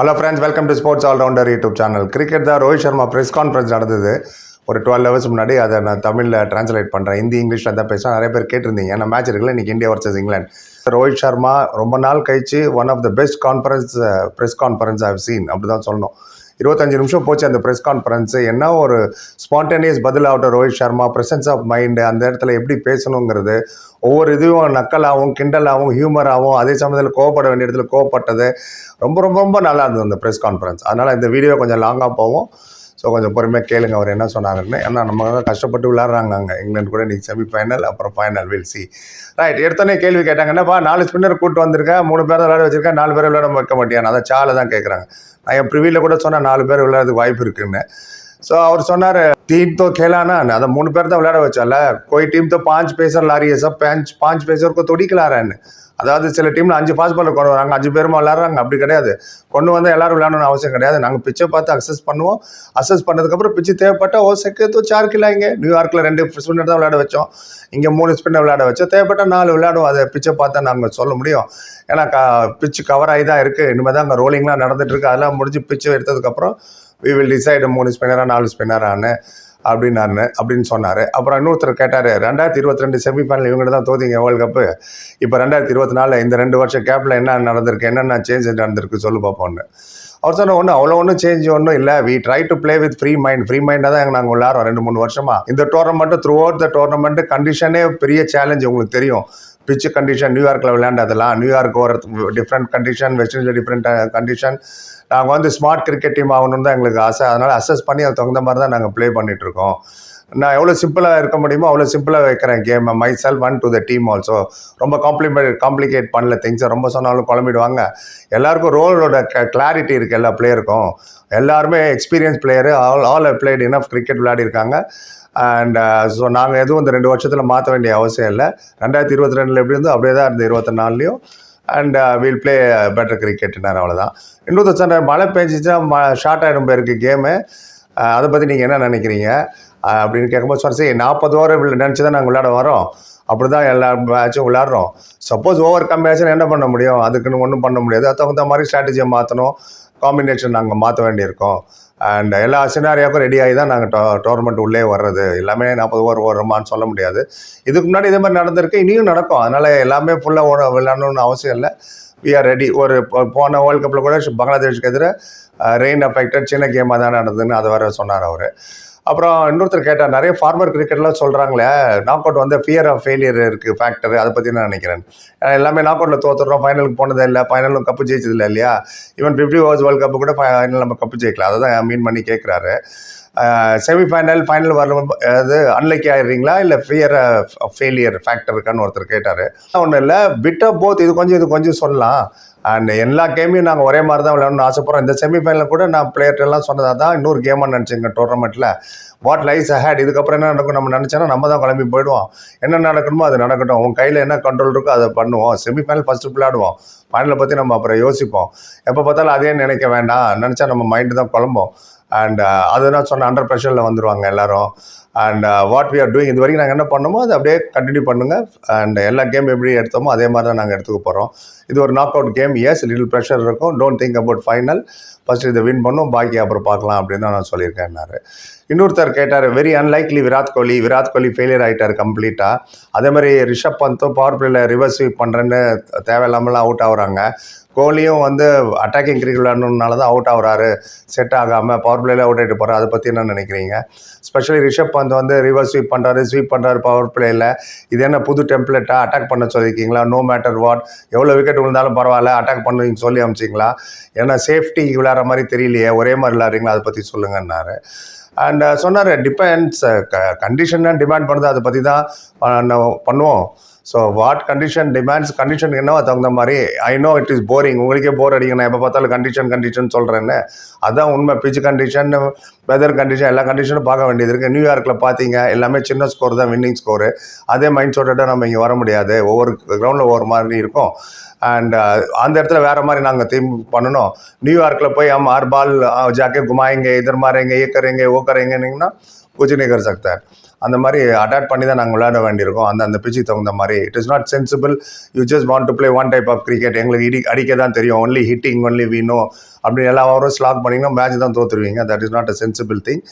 Hello friends welcome to sports allrounder YouTube channel cricket தான் Rohit Sharma press conference நடந்தது. ஒரு twelve hours முன்னாடி அதை நான் தமிழில் ட்ரான்ஸ்லேட் பண்ணுறேன் ஹிந்தி இங்கிலீஷில் தான் பேசுகிறேன் நிறைய பேர் கேட்டிருந்தீங்க. ஏன்னா மேட்ச் இருக்குல்ல இன்றைக்கி India versus England. Rohit Sharma ரொம்ப நாள் கழிச்சு one of the best conference press conference I've seen அப்படி தான் சொல்லணும். இருபத்தஞ்சு நிமிஷம் போச்சு அந்த ப்ரெஸ் கான்ஃபரன்ஸ் என்ன ஒரு ஸ்பான்டேனியஸ் பதில் ஆகட்டும் Rohit Sharma presence of mind அந்த இடத்துல எப்படி பேசணுங்கிறது ஒவ்வொரு இதுவும் நக்கலாகவும் கிண்டலாகவும் ஹியூமராகவும் அதே சமயத்தில் கோவப்பட வேண்டிய இடத்துல கோவப்பட்டது. ரொம்ப ரொம்ப ரொம்ப நல்லா இருந்தது அந்த ப்ரெஸ் கான்ஃபரன்ஸ் அதனால் இந்த வீடியோ கொஞ்சம் லாங்காக போகும். ஸோ கொஞ்சம் பொறுமையாக கேளுங்க அவர் என்ன சொன்னாருன்னு. ஏன்னா நம்ம கஷ்டப்பட்டு விளாட்றாங்க அங்கே. இங்கிலாந்து கூட இன்றைக்கி செமி ஃபைனல் அப்புறம் ஃபைனல் வில் சி ரைட் எடுத்தோடனே கேள்வி கேட்டாங்க என்னப்பா நாலு ஸ்பின்னர் கூட்டு வந்திருக்கேன் மூணு பேர் விளையாட வச்சிருக்கேன் நாலு பேர் விளையாட வைக்க மாட்டேன் அதை சாலை தான் கேட்குறாங்க நான் என் ப்ரிவியில் கூட சொன்னேன் நாலு பேர் விளையாடுறதுக்கு வாய்ப்பு இருக்குன்னு ஸோ அவர் சொன்னார் तीन तो खेला ना அதை மூணு பேர் தான் விளையாட வச்சால कोई टीम तो पांच पेसर ला रही है सब पांच पांच पेसर को थोड़ी खिला रहा है அதாவது சில டீமில் அஞ்சு பாஸ் பாலர் கொண்டு வராங்க அஞ்சு பேருமா விளாட்றாங்க அப்படி கிடையாது. கொண்டு வந்தால் எல்லாரும் விளையாடணும்னு அவசியம் கிடையாது. நாங்கள் பிச்சை பார்த்து அக்சஸ் பண்ணுவோம். அக்சஸ் பண்ணதுக்கப்புறம் பிச்சு தேவைப்பட்டால் ஓ செக்கு தோ இங்கே நியூயார்க்கில் ரெண்டு ஸ்பின்னர் தான் விளையாட வச்சோம். இங்கே மூணு ஸ்பின்னர் விளையாட வச்சோம். தேவைப்பட்டால் நாலு விளையாடுவோம். அதை பிச்சை பார்த்தா நாங்கள் சொல்ல முடியும். ஏன்னா க பிச்சு கவர் ஆகி தான் இருக்குது இனிமேல் தான் அங்கே ரோலிங்லாம் நடந்துட்டு இருக்கு. அதெல்லாம் முடிஞ்சு பிச்சு எடுத்ததுக்கப்புறம் வி வில் டிசைடு மூணு ஸ்பின்னராக நாலு ஸ்பின்னரான்னு அப்படின்னாரு அப்படின்னு சொன்னார். அப்புறம் இன்னொருத்தர் கேட்டார் ரெண்டாயிரத்தி இருபத்தி ரெண்டு செமிஃபைனல் இவங்க தான் தோதிங்க வேர்ல்டு கப்பு இப்போ ரெண்டாயிரத்தி இருபத்தி நாலில் இந்த ரெண்டு வருஷம் கேப்பில் என்ன நடந்திருக்கு என்னென்ன சேஞ்ச் நடந்திருக்கு சொல்லு பார்ப்போம்னு அவர் சொன்ன ஒன்றும் அவ்வளோ ஒன்றும் சேஞ்ச் ஒன்றும் இல்லை. We try to play with free mind free மைண்டாக தான் நாங்கள் விளாட்றோம் ரெண்டு மூணு வருஷமாக இந்த tournament through out the tournament கண்டிஷனே பெரிய சேலஞ்ச் உங்களுக்கு தெரியும். பிச்சு கண்டிஷன் நியூயார்க்கில் விளையாண்டதெல்லாம் நியூயார்க் ஒரு different condition West Indies different condition நாங்கள் வந்து ஸ்மார்ட் கிரிக்கெட் டீம் ஆகணும்னு தான் எங்களுக்கு ஆசை. அதனால் அசஸ் பண்ணி அதுக்கு தகுந்த மாதிரி தான் நாங்கள் ப்ளே பண்ணிகிட்ருக்கோம் நான் எவ்வளோ சிம்பிளாக இருக்க முடியுமோ அவ்வளோ சிம்பிளாக வைக்கிறேன் கேமை myself one to the team also ரொம்ப காம்ப்ளிமெண்ட் காம்ப்ளிகேட் பண்ணல. திங்ஸை ரொம்ப சொன்னாலும் குழம்பிடுவாங்க. எல்லாருக்கும் ரோலோட கிளாரிட்டி இருக்குது எல்லா பிளேயருக்கும் எல்லாருமே experience player all all played enough cricket விளையாடிருக்காங்க. And so uh, நாங்கள் எதுவும் இந்த ரெண்டு வருஷத்தில் மாற்ற வேண்டிய அவசியம் இல்லை. ரெண்டாயிரத்தி இருபத்தி ரெண்டில் எப்படி இருந்தோ அப்படியே தான் இருந்தது இருபத்தி நாலுலேயும் and will uh, play better கிரிக்கெட்னார் uh, அவ்வளோதான் இன்னொரு சண்டை மழை பெஞ்சிச்சா ம ஷார்ட் ஆகிடும் போயிருக்கு கேமு அதை பற்றி நீங்கள் என்ன நினைக்கிறீங்க? அப்படின்னு கேட்கும்போது சொன்ன சரி நாற்பது ஓவர் நினச்சி தான் நாங்கள் விளையாட வரோம். அப்படி தான் எல்லா மேட்சும் விளாட்றோம் சப்போஸ் ஓவர் கம் என்ன பண்ண முடியும்? அதுக்குன்னு ஒன்றும் பண்ண முடியாது. அது தகுந்த மாதிரி ஸ்ட்ராட்டஜியை மாற்றணும் காம்பினேஷன் நாங்கள் மாற்ற வேண்டியிருக்கோம். அண்ட் எல்லா சினாரியாவுக்கும் ரெடி ஆகி தான் நாங்கள் டோ டோர்னமெண்ட் உள்ளே வர்றது. எல்லாமே நாற்பது ஓவர் வருமானு சொல்ல முடியாது. இதுக்கு முன்னாடி இதே மாதிரி நடந்திருக்கு இனியும் நடக்கும். அதனால் எல்லாமே ஃபுல்லாக ஓட விளையாடணும்னு அவசியம் இல்லை. வி ஆர் ரெடி ஒரு போன வேர்ல்டு கப்பில் கூட பங்களாதேஷுக்கு எதிராக ரெயின் அஃபெக்டட் சின்ன கேமாக தான் நடந்ததுன்னு அதை வேறு சொன்னார் அவர். அப்புறம் இன்னொருத்தர் கேட்டார் நிறைய ஃபார்மர் கிரிக்கெட்லாம் சொல்கிறாங்களே நாக் அவுட் வந்து ஃபியர் ஆஃப் ஃபெயிலியர் இருக்குது ஃபேக்டர் அதை பற்றி நான் நினைக்கிறேன்? ஏன்னா எல்லாமே நாக் அவுட்டில் தோத்துறோம் ஃபைனலுக்கு போனதே இல்லை ஃபைனலும் கப்பு ஜெயிச்சதில்லை இல்லையா? Even fifty overs world cup கூட ஃபைனல் நம்ம கப்பு ஜெயிக்கலாம் அதை தான் மீன் பண்ணி கேட்குறாரு செமிஃபைனல் ஃபைனல் வர அது அன்லக்கி ஆயிடுறீங்களா? இல்லை ஃபியர் ஃபெயிலியர் ஃபேக்டர் இருக்கான்னு ஒருத்தர் கேட்டார். ஒன்றும் இல்லை பிட் ஆஃப் போத் இது கொஞ்சம் இது கொஞ்சம் சொல்லலாம். அண்ட் எல்லா கேமையும் நாங்கள் ஒரே மாதிரி தான் விளையாடணும்னு ஆசைப்படுறோம். இந்த செமிஃபைனல் கூட நான் பிளேயர் சொன்னதாக தான் இன்னொரு கேமாக நினச்சிங்க டோர்னமெண்ட்டில் வாட் லைஸ் ஹேட் இதுக்கப்புறம் என்ன நடக்கும் நம்ம நினச்சோன்னா நம்ம தான் கிளம்பி போயிடுவோம். என்ன நடக்கணுமோ அது நடக்கட்டும். உன் கையில் என்ன கண்ட்ரோல் இருக்கோ அதை பண்ணுவோம். செமிஃபைனல் ஃபஸ்ட்டு விளையாடுவோம். ஃபைனலை பற்றி நம்ம அப்புறம் யோசிப்போம். எப்போ பார்த்தாலும் அதே நினைக்க வேண்டாம். நினச்சா நம்ம மைண்டு தான் குழம்போம். அண்ட் அது நான் சொன்ன அண்டர் ப்ரெஷரில் வந்துடுவாங்க எல்லோரும். And what we are doing இது வரைக்கும் நாங்கள் என்ன பண்ணோமோ அதை அப்படியே கண்டினியூ பண்ணுங்கள் அண்ட் எல்லா கேம் எப்படி எடுத்தோமோ அதே மாதிரி தான் நாங்கள் எடுத்துக்க போகிறோம் இது ஒரு knock out game yes little pressure இருக்கும். Don't think about final first இதை வின் பண்ணும் பாக்கி அப்புறம் பார்க்கலாம் அப்படின்னு தான் நான் சொல்லியிருக்கேன்னாரு இன்னொருத்தர் கேட்டார் very unlikely Virat Kohli. Virat Kohli failure ஆகிட்டார் கம்ப்ளீட்டாக அதே மாதிரி ரிஷப் பந்தும் பவர் பிளேயில் ரிவர்ஸ் பண்ணுறேன்னு தேவையில்லாமலாம் அவுட் ஆகுறாங்க. கோலியும் வந்து அட்டாக்கிங் கிரிக்கெட் விளையாடணுனால தான் அவுட் ஆகுறாரு செட் ஆகாமல் பவர் பிளேயில் அவுட் ஆகிட்டு போகிறார் அதை பற்றி என்ன நினைக்கிறீங்க? ஸ்பெஷலி ரிஷப் பந்த் வந்து ரிவர்ஸ் ஸ்வீப் பண்ணுறாரு ஸ்வீப் பண்ணுறாரு பவர் பிளேயில் இது என்ன புது டெம்ப்ளேட்டாக அட்டாக் பண்ண சொல்லியிருக்கீங்களா? நோ மேட்டர் வாட் எவ்வளோ விக்கெட் விழுந்தாலும் பரவாயில்ல. அட்டாக் பண்ணுவீங்க சொல்லி அமிச்சிங்களா ஏன்னா சேஃப்டி விளையாடுற மாதிரி தெரியலையே. ஒரே மாதிரி விளையாடுறீங்களா? அதை பற்றி சொல்லுங்கன்னாரு. அண்ட் சொன்னார் டிபெண்ட்ஸ் கண்டிஷன் டிமாண்ட் பண்ணுறது அதை பற்றி தான் பண்ணுவோம். so what condition demands condition என்னவோ தகுந்த மாதிரி I know it is boring உங்களுக்கே போர் அடிக்கும் நான் எப்போ பார்த்தாலும் கண்டிஷன் கண்டிஷன் சொல்கிறேன்னு அதான் உண்மை பிச் கண்டிஷன் வெதர் கண்டிஷன் எல்லா கண்டிஷனும் பார்க்க வேண்டியது இருக்குது நியூயார்க்கில் பார்த்தீங்க எல்லாமே சின்ன ஸ்கோர் தான் வின்னிங் ஸ்கோரு அதே மைண்ட் செட்டோட நம்ம இங்கே வர முடியாது ஒவ்வொரு கிரவுண்டில் ஒவ்வொரு மாதிரி இருக்கும் அண்ட் அந்த இடத்துல வேறு மாதிரி நாங்கள் தீம் பண்ணணும் நியூயார்க்கில் போய் हम हर बाल जाके घुमाएंगे इधर मारेंगे ये करेंगे वो करेंगे नहीं ना कुछ नहीं कर सकता है அந்த மாதிரி அடாப்ட் பண்ணி தான் நாங்கள் விளையாட வேண்டியிருக்கோம். அந்த அந்த பிச்சுக்கு தகுந்த மாதிரி. It is not sensible you just want to play one type of cricket எங்களுக்கு இடி அடிக்க தான் தெரியும். ஒன்லி ஹிட்டிங் ஒன்லி வீணும் அப்படின்னு அப்படி எல்லா ஓவரும் ஸ்லாக் பண்ணிங்கன்னா மேட்ச் தான் தோற்றுருவீங்க that is not a sensible thing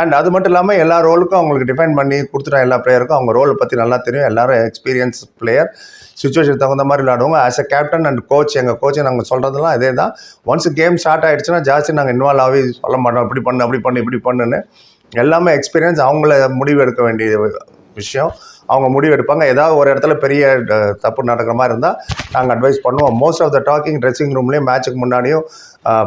and அது மட்டும் இல்லாமல் எல்லா ரோலுக்கும் அவங்களுக்கு டிஃபைன் பண்ணி கொடுத்துட்டா எல்லா பிளேயருக்கும் அவங்க ரோலை பற்றி நல்லா தெரியும். எல்லாரும் எக்ஸ்பீரியன்ஸ் பிளேயர் சுச்சுவேஷன் தகுந்த மாதிரி விளையாடுவோம் as a captain and coach எங்கள் கோச்சை நாங்கள் சொல்கிறதுலாம் இதே தான் ஒன்ஸ் கேம் ஸ்டார்ட் ஆகிடுச்சுன்னா ஜாஸ்தி நாங்கள் இன்வால்வ் ஆகி சொல்ல மாட்டோம். இப்படி பண்ணு அப்படி பண்ணு இப்படி பண்ணுன்னு. எல்லாமே எக்ஸ்பீரியன்ஸ் அவங்கள முடிவு எடுக்க வேண்டிய விஷயம். அவங்க முடிவு எடுப்பாங்க ஏதாவது ஒரு இடத்துல பெரிய தப்பு நடக்கிற மாதிரி இருந்தால் நாங்கள் அட்வைஸ் பண்ணுவோம். Most of the talking dressing ரூம்லேயும் மேட்ச்சுக்கு முன்னாடியும்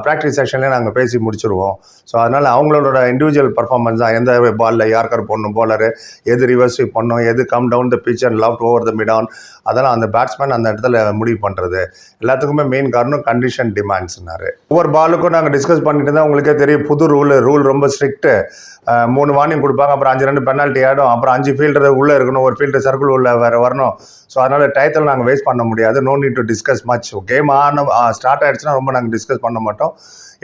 ப்ராக்டிஸ் செஷன்லேயே நாங்கள் பேசி முடிச்சிருவோம். ஸோ அதனால் அவங்களோட இண்டிவிஜுவல் பர்ஃபார்மன்ஸ் தான். எந்த பாலில் யாருக்கார் போடணும் போலரு எது ரிவர்ஸ் பண்ணணும் எது come down the pitch and love over the mid on அதெல்லாம் அந்த பேட்ஸ்மேன் அந்த இடத்துல முடிவு பண்ணுறது எல்லாத்துக்குமே மெயின் காரணம் கண்டிஷன் டிமாண்ட்ஸ்னாரு ஒவ்வொரு பாலுக்கும் நாங்கள் டிஸ்கஸ் பண்ணிட்டு தான் உங்களுக்கே தெரியும். புது ரூல் ரூல் ரொம்ப ஸ்ட்ரிக்ட்டு மூணு வார்னிங் கொடுப்பாங்க அப்புறம் அஞ்சு ரெண்டு பெனால்ட்டி ஆகிடும் அப்புறம் அஞ்சு ஃபீல்டர் உள்ளே இருக்கணும். ஒரு ஃபீல்டர் சர்க்கிள் உள்ளே வேறு வரணும். ஸோ அதனால் டயத்தில் நாங்கள் வேஸ்ட் பண்ண முடியாது. No need to discuss much game ஆன ஸ்டார்ட் ஆகிடுச்சுன்னா ரொம்ப நாங்கள் டிஸ்கஸ் பண்ண மாட்டோம்.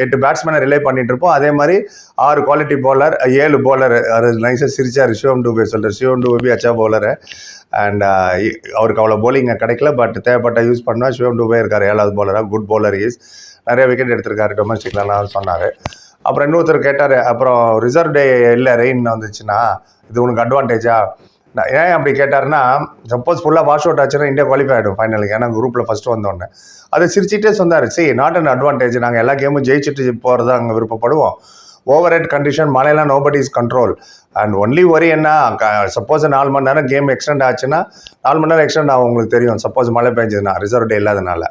எட்டு பேட்ஸ்மேனை ரிலே பண்ணிட்டு இருப்போம். அதே மாதிரி ஆறு குவாலிட்டி போலர் ஏழு போலர் அது நைஸாக சிரிச்சார் சிவம் டூபே சொல்கிறார் சிவம் டூபே அச்சா போலரு அண்ட் uh, அவருக்கு அவ்வளோ போலிங் கிடைக்கல. பட் தேவைப்பட்ட யூஸ் பண்ணால் சிவம் டூபே இருக்கார். ஏழாவது போலராக குட் போலர் இஸ் நிறைய விக்கெட் எடுத்திருக்காரு டொமஸ்டிக்லாம் சொன்னார். அப்புறம் இன்னொருத்தர் கேட்டார். அப்புறம் ரிசர்வ் டே இல்லை ரெயின் வந்துச்சுன்னா இது உனக்கு அட்வான்டேஜா நான் ஏன் அப்படி கேட்டாருன்னா சப்போஸ் ஃபுல்லாக வாஷ் அவுட் ஆச்சுன்னா இந்தியா குவாலிஃபை ஆகிடும் ஃபைனலுக்கு ஏன்னா குரூப்பில் ஃபஸ்ட்டு வந்தோடனே அதை சிரிச்சிட்டே சொன்னார். சி நாட் அண்ட் அட்வான்டேஜ் நாங்கள் எல்லா கேமும் ஜெயிச்சுட்டு போகிறது அங்கே விருப்பப்படுவோம். ஓவர் ஹெட் கண்டிஷன் மழையெல்லாம் nobody is control and only worry என்ன? சப்போஸ் நாலு மணி நேரம் கேம் எக்ஸ்டெண்ட் ஆச்சுன்னா நாலு மணி நேரம் எக்ஸ்டெண்ட் ஆகும் உங்களுக்கு தெரியும். சப்போஸ் மழை பெஞ்சதுன்னா ரிசர்வ் டே இல்லாதனால.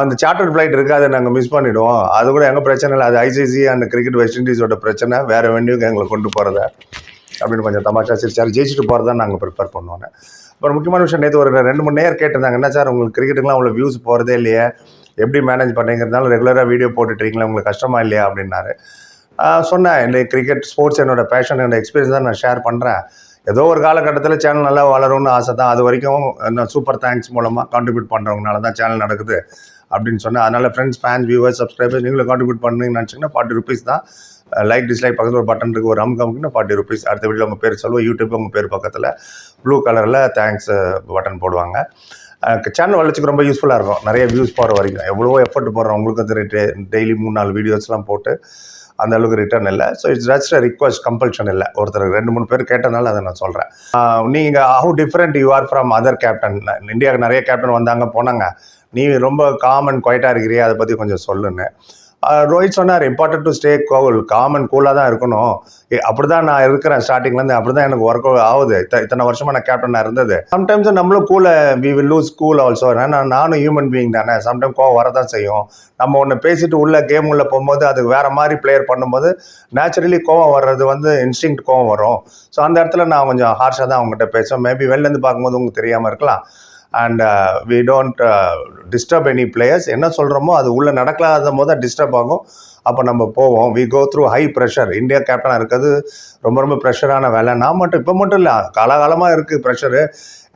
அந்த சார்ட்டர் ஃப்ளைட் இருக்குது அதை நாங்கள் மிஸ் பண்ணிவிடுவோம் அது கூட எங்கள் பிரச்சனை இல்லை. அது ஐசிசி அண்ட் கிரிக்கெட் வெஸ்ட் இண்டீஸோட பிரச்சனை. வேறு வென்யூக்கு எங்களை கொண்டு போகிறத அப்படின்னு கொஞ்சம் தமாஷா சிரிச்சார் ஜெயிச்சுட்டு போகிறதா நாங்கள் ப்ரிப்பேர் பண்ணுவோம் அப்புறம் முக்கியமான விஷயம் நேற்று ஒரு ரெண்டு மூணு நேரம் கேட்டிருந்தாங்க என்ன சார் உங்களுக்கு கிரிக்கெட்டுக்குலாம் அவ்வளோ வியூஸ் போகிறதே இல்லையே? எப்படி மேனேஜ் பண்ணுறீங்கிறதுனால ரெகுலராக வீடியோ போட்டுட்ருக்கீங்களா உங்களுக்கு கஷ்டமா இல்லையா? அப்படின்னாரு. சொன்னேன் இல்லை கிரிக்கெட் ஸ்போர்ட்ஸ் என்னோட பேஷன் என்னோட எக்ஸ்பீரியன்ஸ் தான் நான் ஷேர் பண்ணுறேன் ஏதோ ஒரு காலகட்டத்தில் சேனல் நல்லா வளரும்னு ஆசை தான். அது வரைக்கும் நான் சூப்பர் தேங்க்ஸ் மூலமாக கான்ட்ரிபியூட் பண்ணுறவங்கனால தான் சேனல் நடக்குது. அப்படின்னு சொன்னேன். அதனால் ஃப்ரெண்ட்ஸ் ஃபேன்ஸ் வியூவர்ஸ் சப்ஸ்கிரைபர்ஸ் நீங்களும் கான்ட்ரிபியூட் பண்ணுங்கன்னு நினச்சிங்கன்னா ஃபார்ட்டி ருபீஸ் தான். லைக் டிஸ்லைக் பக்கத்தில் ஒரு பட்டன் இருக்குது ஒரு அமுக்கு ஃபார்ட்டி ருபீஸ் அடுத்த வீட்டில் உங்கள் பேர் சொல்லுவோம் யூடியூப் உங்கள் பேர் பக்கத்தில் ப்ளூ கலரில் தேங்க்ஸ் பட்டன் போடுவாங்க. சேனல் வளர்ச்சிக்கு ரொம்ப யூஸ்ஃபுல்லாக இருக்கும். நிறைய வியூஸ் போகிற வரைக்கும். எவ்வளோ எஃபர்ட் போடுறோம். உங்களுக்கு அது டெய்லி மூணு நாலு வீடியோஸ்லாம் போட்டு அந்த அளவுக்கு ரிட்டர்ன் இல்லை. So it's just request compulsion இல்லை. ஒருத்தர் ரெண்டு மூணு பேர் கேட்டனால அதை நான் சொல்கிறேன் நீங்கள் how different you are from other captain இந்தியாவுக்கு நிறைய கேப்டன் வந்தாங்க போனாங்க. நீ ரொம்ப காமன் குவைட்டாக இருக்கிறியா அதை பற்றி கொஞ்சம் சொல்லுன்னு. ரோஹித் சொன்னார் important to stay cool calm and கூலாக தான் இருக்கணும். அப்படி தான் நான் இருக்கிறேன் ஸ்டார்டிங்லேருந்து அப்படி தான் எனக்கு ஒர்க் ஆகுது. இத்தனை வருஷமாக நான் கேப்டனாக இருந்தது. சம்டைம்ஸ் நம்மளும் கூலை we will lose cool also ஏன்னா நானும் ஹியூமன் பீயிங் தானே. சம்டைம் கோவம் வரதான் செய்யும். நம்ம ஒன்று பேசிட்டு உள்ள கேம் உள்ள போகும்போது அது வேறு மாதிரி பிளேயர் பண்ணும்போது நேச்சுரலி கோவம் வர்றது வந்து இன்ஸ்டிங் கோவம் வரும். ஸோ அந்த இடத்துல நான் கொஞ்சம் ஹார்ஷாக தான் அவங்ககிட்ட பேசுவேன். மேபி வெளிலேருந்து பார்க்கும்போது உங்களுக்கு தெரியாமல் இருக்கலாம். And we don't disturb any players என்ன சொல்கிறோமோ அது உள்ளே நடக்காத போது தான் டிஸ்டர்ப் ஆகும். அப்போ நம்ம போவோம். We go through high pressure India கேப்டனாக இருக்கிறது ரொம்ப ரொம்ப ப்ரெஷரான வேலை. நான் மட்டும் இப்போ மட்டும் இல்லை. காலகாலமாக இருக்குது ப்ரெஷரு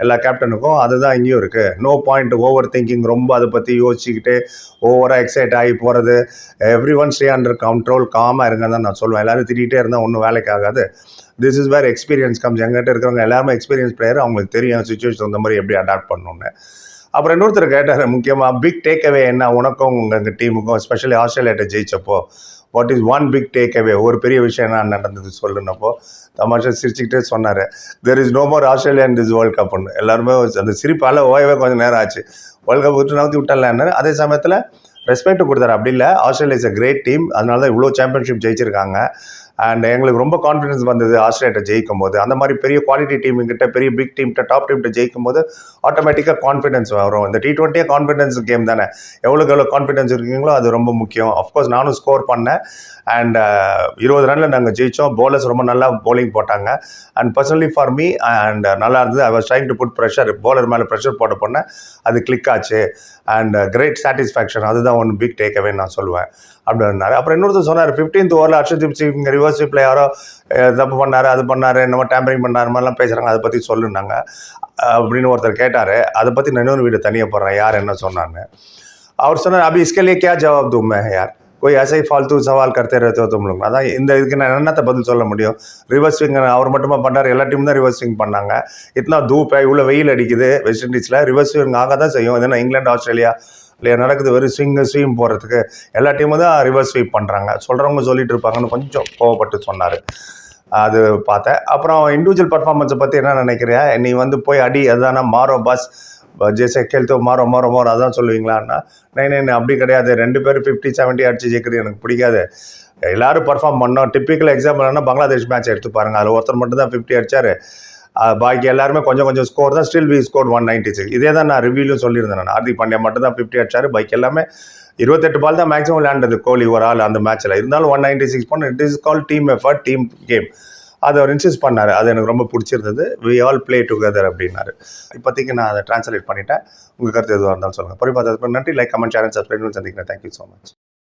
எல்லா கேப்டனுக்கும் அதுதான் இங்கேயும் இருக்குது நோ பாயிண்ட் ஓவர் திங்கிங் ரொம்ப அதை பற்றி யோசிச்சுக்கிட்டு ஓவராக எக்ஸைட் ஆகி போகிறது everyone stay under control காமாக இருங்க தான் நான் சொல்லுவேன் எல்லாரும் திட்டிகிட்டே இருந்தால் ஒன்றும் வேலைக்கு ஆகாது. This is where experience comes எங்கிட்ட இருக்கிறவங்க எல்லாருமே எக்ஸ்பீரியன்ஸ் பிளேயர் அவங்களுக்கு தெரியும் சுச்சுவேஷன் அந்த மாதிரி எப்படி அடாப்ட் பண்ணணும்னு. அப்புறம் இன்னொருத்தர் கேட்டார் முக்கியமாக பிக் டேக் அவே என்ன? உனக்கும் உங்கள் டீமுக்கும் ஸ்பெஷலி ஆஸ்திரேலியாட்ட ஜெயிச்சப்போ what is one big takeaway ஒரு பெரிய விஷயம் என்ன நடந்தது சொல்லுனப்போ தமாஷா சிரிச்சுக்கிட்டே சொன்னார். There is no more Australian in this world கப்னு எல்லாருமே அந்த சிரிப்பால் ஓயவே கொஞ்சம் நேரம் ஆச்சு. வேர்ல்ட் கப் விட்டு நவுத்தி விட்டலான்னு அதே சமயத்தில் ரெஸ்பெக்ட் கொடுத்தாரு. அப்படி இல்லை Australia is a great team அதனால தான் இவ்வளோ சாம்பியன்ஷிப் ஜெயிச்சிருக்காங்க. அண்ட் எங்களுக்கு ரொம்ப கான்ஃபிடன்ஸ் வந்தது ஆஸ்திரேலியாட்ட ஜெயிக்கும் போது அந்த மாதிரி பெரிய குவாலிட்டி டீம் பெரிய பிக் டீம்கிட்ட டாப் டீம்கிட்ட ஜெயிக்கும் போது ஆட்டோமேட்டிக்காக கான்ஃபிடன்ஸ் வரும். இந்த டி ட்வெண்ட்டியே கான்ஃபிடன்ஸ் கேம் தானே. எவ்வளோக்கு எவ்வளோ கான்ஃபிடன்ஸ் இருக்கீங்களோ அது ரொம்ப முக்கியம். அஃப்கோர்ஸ் நானும் ஸ்கோர் பண்ணேன். அண்ட் uh, இருபது ரனில் நாங்கள் ஜெயித்தோம் போலர்ஸ் ரொம்ப நல்லா போலிங் போட்டாங்க. And personally for me and நல்லா இருந்தது. I was trying to put pressure bowler மேலே ப்ரெஷர் போட்ட போனேன் அது கிளிக் ஆச்சு. அண்ட் கிரேட் சாட்டிஸ்ஃபேக்ஷன் அதுதான் ஒன்று பிக் டேக்அவே நான் சொல்லுவேன். அப்படின்னாரு. அப்புறம் இன்னொருத்தர் சொன்னார் ஃபிஃப்டீன்த் ஓவரில் அர்ஷதீப் சிங் ரிவர்ஸ் ஸ்வீப்பில் யாரோ அஹ், தப்பு பண்ணாரு அது பண்ணாரு என்னமோ டேம்பரிங் பண்ணாரு மாதிரிலாம் பேசுகிறாங்க அதை பற்றி சொல்லுனாங்க அஹ், அப்படின்னு ஒருத்தர் கேட்டார் அதை பற்றி நான் இன்னொரு வீடியோ தனியாக போடுறேன் யார் என்ன சொன்னான்னு அவர் சொன்னார் அபி इसके लिए क्या जवाब दूं मैं यार कोई ऐसे ही फालतू सवाल करते रहते हो तुम लोग அதான் இந்த இதுக்கு நான் என்னத்த பதில் சொல்ல முடியும் ரிவர்ஸ் ஸ்விங் அவர் மட்டுமா பண்ணார் எல்லா டீமும் தான் ரிவர்ஸ் ஸ்விங் பண்ணாங்க இத்தனா தூப் இவ்வளோ வெயில் அடிக்குது வெஸ்ட் இண்டீஸில் ரிவர்ஸ் ஸ்விங் ஆக தான் செய்யும் இதுனா இங்கிலாந்து ஆஸ்திரேலியா இல்லையா நடக்குது வெறும் ஸ்விங்கு ஸ்வீம் போகிறதுக்கு எல்லா டீமும் தான் ரிவர்ஸ் ஸ்வீப் பண்ணுறாங்க சொல்கிறவங்க சொல்லிட்டு இருப்பாங்கன்னு கொஞ்சம் கோவப்பட்டு சொன்னார். அது பார்த்தேன். அப்புறம் இண்டிவிஜுவல் பர்ஃபார்மன்ஸை பற்றி என்ன நினைக்கிறியா? நீ வந்து போய் அடி அதுதானா? மாறோ பஸ் ஜெய்சே கேள்த்தோ மாறோ மாறோ மாறோ அதான் சொல்லுவீங்களான்னா நைன் நைன் அப்படி கிடையாது. ரெண்டு பேரும் ஃபிஃப்டி செவன்ட்டி அடிச்சு ஜெயிக்கிறது எனக்கு பிடிக்காது. எல்லோரும் பர்ஃபார்ம் பண்ணோம். டிப்பிக்கல் எக்ஸாம்பிள் என்ன பங்களாதேஷ் மேட்ச் எடுத்து பாருங்கள் அதில் ஒருத்தர் மட்டும் தான் ஃபிஃப்டி அடித்தார் பாக்கி எல்லாருமே கொஞ்சம் கொஞ்சம் ஸ்கோர் தான். Still we score one ninety six இதே தான் நான் ரிவ்யூலையும் சொல்லியிருந்தேன் நான். ஹார்திக் பாண்டியா மட்டும் தான் ஃபிஃப்டி அடிச்சாரு. பைக் எல்லாமே இருபத்தெட்டு பால் தான் மேக்ஸிமம் விளையாண்டது கோலி ஒரு ஆள் அந்த மேட்ச்சில் இருந்தாலும் ஒன் நைன்டி சிக்ஸ் பண்ண. It is all team effort team game அதை அவர் இன்சிஸ்ட் பண்ணார். அது எனக்கு ரொம்ப பிடிச்சிருந்தது. வி ஆல் ப்ளே டுகெதர் அப்படின்னாரு. இப்போதைக்கு நான் அதை ட்ரான்ஸ்லேட் பண்ணிட்டேன். உங்கள் கருத்து எதுவாக இருந்தாலும் சொல்லுங்கள் பொறுப்பாக நன்றி. லைக் கமெண்ட் சேனல் சப்ஸ்கிரைப் சந்திக்கிறேன். Thank you so much